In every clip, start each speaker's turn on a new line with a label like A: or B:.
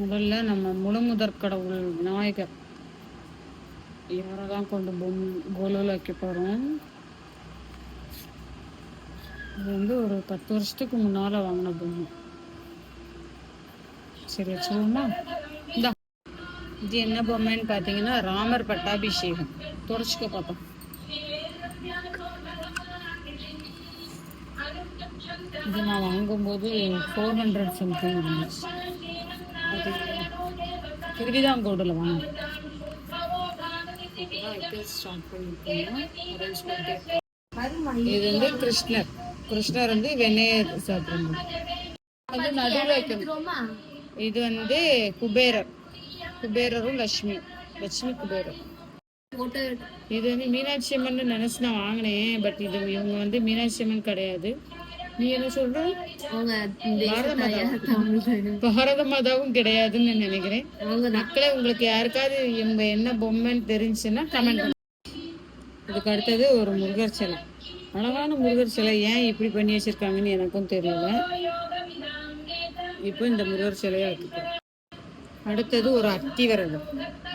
A: முதல்ல நம்ம முழுமுதற் கடவுள் விநாயகர். இவரை தான் கொண்டு பொம் கோலுவில் வைக்க போகிறோம் இது வந்து ஒரு பத்து வருஷத்துக்கு முன்னால் வாங்கின பொம்மை. சரி வச்சுக்கோமா இந்த இது என்ன பொம்மைன்னு பார்த்தீங்கன்னா ராமர் பட்டாபிஷேகம். தொடச்சிக்க பார்த்தோம் இது நான் வாங்கும்போது ஃபோர் ஹண்ட்ரட் சம்திங் இருந்துச்சு அது வாங்க வாங்கினேன் இது வந்து கிருஷ்ணர் கிருஷ்ணர் வந்து வெண்ணெய் சாப்பிடணும் அது நடுவில் வைக்கணும் இது வந்து குபேரர் குபேரரும் லட்சுமி லட்சுமி குபேரர் இது வந்து மீனாட்சி அம்மன் நினைச்சு நான் வாங்கினேன் பட் இது இவங்க வந்து மீனாட்சி அம்மன் கிடையாது நீ என்ன சொல்ற? பாரத மாதா பாரத மாதாவும் கிடையாதுன்னு நினைக்கிறேன். மக்களே உங்களுக்கு யாருக்காவது இவங்க என்ன பொம்மைன்னு தெரிஞ்சுன்னா கமெண்ட் இதுக்கு அடுத்தது ஒரு முருகர் சிலை. அழகான முருகர் சிலை ஏன் இப்படி பண்ணி வச்சிருக்காங்கன்னு எனக்கும் தெரியல. இப்போ இந்த முருகர் சிலையை வைக்கிறேன் அடுத்தது ஒரு அத்திவரதர்.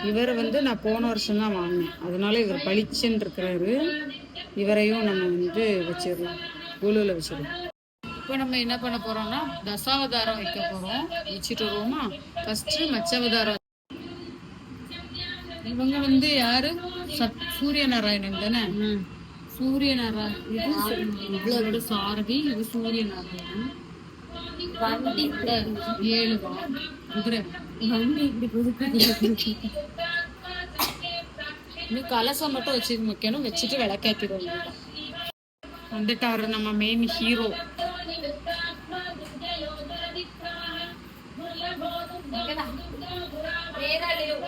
A: இவரை வந்து நான் போன வருஷம் தான் வாங்கினேன். அதனால இவர் பளிச்சுன்னு இருக்கிறாரு. இவரையும் நம்ம வந்து வச்சிடலாம். குழுவில் வச்சிடலாம். இப்போ நம்ம என்ன பண்ண போறோம்னா தசாவதாரம் வைக்க போறோம். வச்சுட்டு வருவோமா? ஃபர்ஸ்ட் மச்சவதாரம். இவங்க வந்து யாரு? சத் சூரிய நாராயணன் தானே சூரிய நாராயணன் இவளோட சாரதி இது சூரிய நாராயணன் ஏழு குதிரை. இன்னும் கலசம் மட்டும் வச்சு வைக்கணும் வச்சுட்டு விளக்கேற்றிடுவோம் வந்துட்டாரு நம்ம மெயின் ஹீரோ ప్రేరలేవు